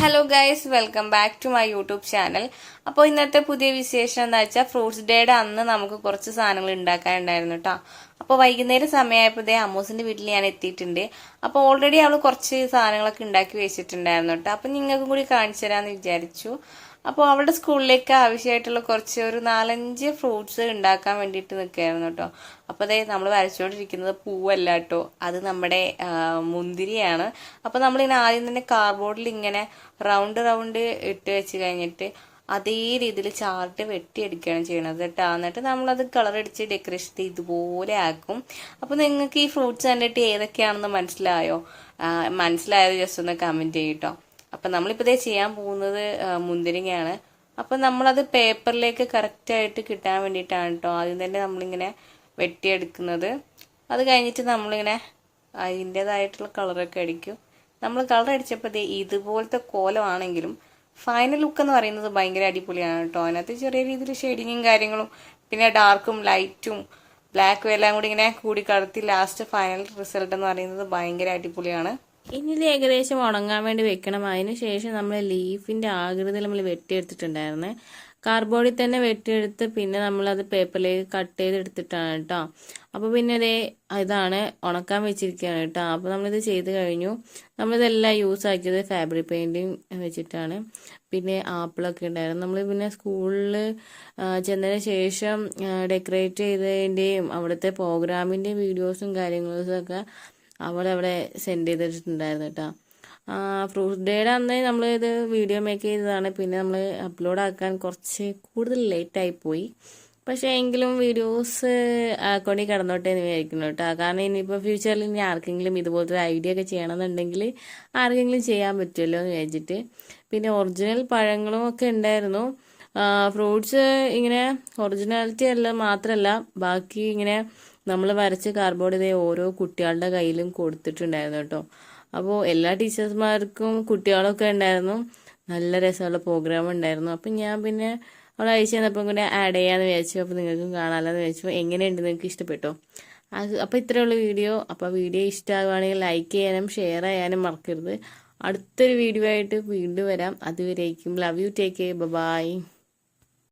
Hello guys welcome back to my YouTube channel അപ്പോൾ ഇന്നത്തെ പുതിയ വിശേഷം എന്താ വെച്ചാൽ ഫ്രൂട്ട്സ് ഡേയുടെ അന്ന് നമുക്ക് കുറച്ച് സാധനങ്ങൾ ഉണ്ടാക്കാനുണ്ടായിരുന്നു കേട്ടോ അപ്പോൾ വൈകുന്നേരം സമയമായപ്പോഴത്തേ അമ്മൂസിന്റെ വീട്ടിൽ ഞാൻ എത്തിയിട്ടുണ്ട്. അപ്പോൾ ഓൾറെഡി അവൾ കുറച്ച് സാധനങ്ങളൊക്കെ ഉണ്ടാക്കി വെച്ചിട്ടുണ്ടായിരുന്നു കേട്ടോ അപ്പോൾ നിങ്ങൾക്കും കൂടി കാണിച്ചു തരാമെന്ന് വിചാരിച്ചു. അപ്പോൾ അവളുടെ സ്കൂളിലേക്ക് ആവശ്യമായിട്ടുള്ള കുറച്ച് ഒരു നാലഞ്ച് ഫ്രൂട്ട്സ് ഉണ്ടാക്കാൻ വേണ്ടിയിട്ട് നിൽക്കുകയായിരുന്നു കേട്ടോ. അപ്പോൾ അതേ നമ്മൾ വരച്ചുകൊണ്ടിരിക്കുന്നത് പൂവല്ല കേട്ടോ. അത് നമ്മുടെ മുന്തിരിയാണ്. അപ്പോൾ നമ്മളിങ്ങനെ ആദ്യം തന്നെ കാർഡ്ബോർഡിൽ ഇങ്ങനെ റൗണ്ട് റൗണ്ട് ഇട്ട് വെച്ച് കഴിഞ്ഞിട്ട് അതേ രീതിയിൽ ചാർട്ട് വെട്ടിയെടുക്കുകയാണ് ചെയ്യണത് കേട്ടോ. എന്നിട്ട് നമ്മളത് കളർ അടിച്ച് ഡെക്കറേഷൻ ഇതുപോലെ ആക്കും. അപ്പോൾ നിങ്ങൾക്ക് ഈ ഫ്രൂട്ട്സ് കണ്ടിട്ട് ഏതൊക്കെയാണെന്ന് മനസ്സിലായോ? മനസ്സിലായത് ജസ്റ്റ് ഒന്ന് കമന്റ് ചെയ്യട്ടോ അപ്പം നമ്മളിപ്പോൾ ചെയ്യാൻ പോകുന്നത് മുന്തിരിങ്ങയാണ്. അപ്പം നമ്മളത് പേപ്പറിലേക്ക് കറക്റ്റായിട്ട് കിട്ടാൻ വേണ്ടിയിട്ടാണ് കേട്ടോ ആദ്യം തന്നെ നമ്മളിങ്ങനെ വെട്ടിയെടുക്കുന്നത്. അത് കഴിഞ്ഞിട്ട് നമ്മളിങ്ങനെ അതിന്റേതായിട്ടുള്ള കളറൊക്കെ അടിക്കും. നമ്മൾ കളർ അടിച്ചപ്പോൾ ഇതുപോലത്തെ കോലമാണെങ്കിലും ഫൈനൽ ലുക്ക് എന്ന് പറയുന്നത് ഭയങ്കര അടിപൊളിയാണ് കേട്ടോ അതിനകത്ത് ചെറിയ രീതിയിൽ ഷെയ്ഡിങ്ങും കാര്യങ്ങളും പിന്നെ ഡാർക്കും ലൈറ്റും ബ്ലാക്കും എല്ലാം കൂടി ഇങ്ങനെ കൂടി കടത്തി ലാസ്റ്റ് ഫൈനൽ റിസൾട്ട് എന്ന് പറയുന്നത് ഭയങ്കര അടിപൊളിയാണ്. ഇനി ഇത് ഏകദേശം ഉണങ്ങാൻ വേണ്ടി വെക്കണം. അതിന് ശേഷം നമ്മൾ ലീഫിന്റെ ആകൃതിയിൽ നമ്മൾ വെട്ടിയെടുത്തിട്ടുണ്ടായിരുന്നേ. കാർബോർഡിൽ തന്നെ വെട്ടിയെടുത്ത് പിന്നെ നമ്മളത് പേപ്പറിലേക്ക് കട്ട് ചെയ്തെടുത്തിട്ടാണ് കേട്ടോ. അപ്പോൾ പിന്നെ ഇതേ ഇതാണ് ഉണക്കാൻ വെച്ചിരിക്കുകയാണ് കേട്ടോ. അപ്പോൾ നമ്മളിത് ചെയ്ത് കഴിഞ്ഞു. നമ്മളിതെല്ലാം യൂസ് ആക്കിയത് ഫാബ്രിക് പെയിന്റിങ് വെച്ചിട്ടാണ്. പിന്നെ ആപ്പിളൊക്കെ ഉണ്ടായിരുന്നു. നമ്മൾ പിന്നെ സ്കൂളിൽ ചെന്നതിന് ശേഷം ഡെക്കറേറ്റ് ചെയ്തതിന്റെയും അവിടുത്തെ പ്രോഗ്രാമിന്റെയും വീഡിയോസും കാര്യങ്ങളും ഒക്കെ അവളവിടെ സെൻഡ് ചെയ്തിട്ടുണ്ടായിരുന്നു കേട്ടോ. ഫ്രൂട്ട് ഡേയുടെ അന്ന് നമ്മൾ ഇത് വീഡിയോ മേക്ക് ചെയ്തതാണ്. പിന്നെ നമ്മൾ അപ്ലോഡ് ആക്കാൻ കുറച്ച് കൂടുതൽ ലേറ്റായി പോയി. പക്ഷേ എങ്കിലും വീഡിയോസ് അക്കൗണ്ടിൽ കിടന്നോട്ടെ എന്ന് വിചാരിക്കുന്നു കേട്ടോ. കാരണം ഇനിയിപ്പോൾ ഫ്യൂച്ചറിൽ ഇനി ആർക്കെങ്കിലും ഇതുപോലത്തെ ഒരു ഐഡിയ ഒക്കെ ചെയ്യണമെന്നുണ്ടെങ്കിൽ ആർക്കെങ്കിലും ചെയ്യാൻ പറ്റുമല്ലോ എന്ന് വിചാരിച്ചിട്ട്. പിന്നെ ഒറിജിനൽ പഴങ്ങളും ഒക്കെ ഉണ്ടായിരുന്നു. ഫ്രൂട്ട്സ് ഇങ്ങനെ ഒറിജിനാലിറ്റി അല്ല മാത്രമല്ല ബാക്കി ഇങ്ങനെ നമ്മൾ വരച്ച കാർഡ്ബോർഡ് ഇതേ ഓരോ കുട്ടികളുടെ കയ്യിലും കൊടുത്തിട്ടുണ്ടായിരുന്നു കേട്ടോ. അപ്പോൾ എല്ലാ ടീച്ചേഴ്സ്മാർക്കും കുട്ടികളൊക്കെ ഉണ്ടായിരുന്നു. നല്ല രസമുള്ള പ്രോഗ്രാം ഉണ്ടായിരുന്നു. അപ്പം ഞാൻ പിന്നെ അവിടെ അയച്ചു തന്നപ്പം കൂടെ ആഡ് ചെയ്യാമെന്ന് വിചാരിച്ചു. അപ്പോൾ നിങ്ങൾക്കും കാണാമല്ലോ എന്ന് വിചാരിച്ചു എങ്ങനെയുണ്ട് നിങ്ങൾക്ക് ഇഷ്ടപ്പെട്ടോ? അപ്പോൾ ഇത്രയുള്ള വീഡിയോ. അപ്പോൾ വീഡിയോ ഇഷ്ടമാകുകയാണെങ്കിൽ ലൈക്ക് ചെയ്യാനും ഷെയർ ചെയ്യാനും മറക്കരുത്. അടുത്തൊരു വീഡിയോ ആയിട്ട് വീണ്ടും വരാം. അതുവരേക്കും. Love you take by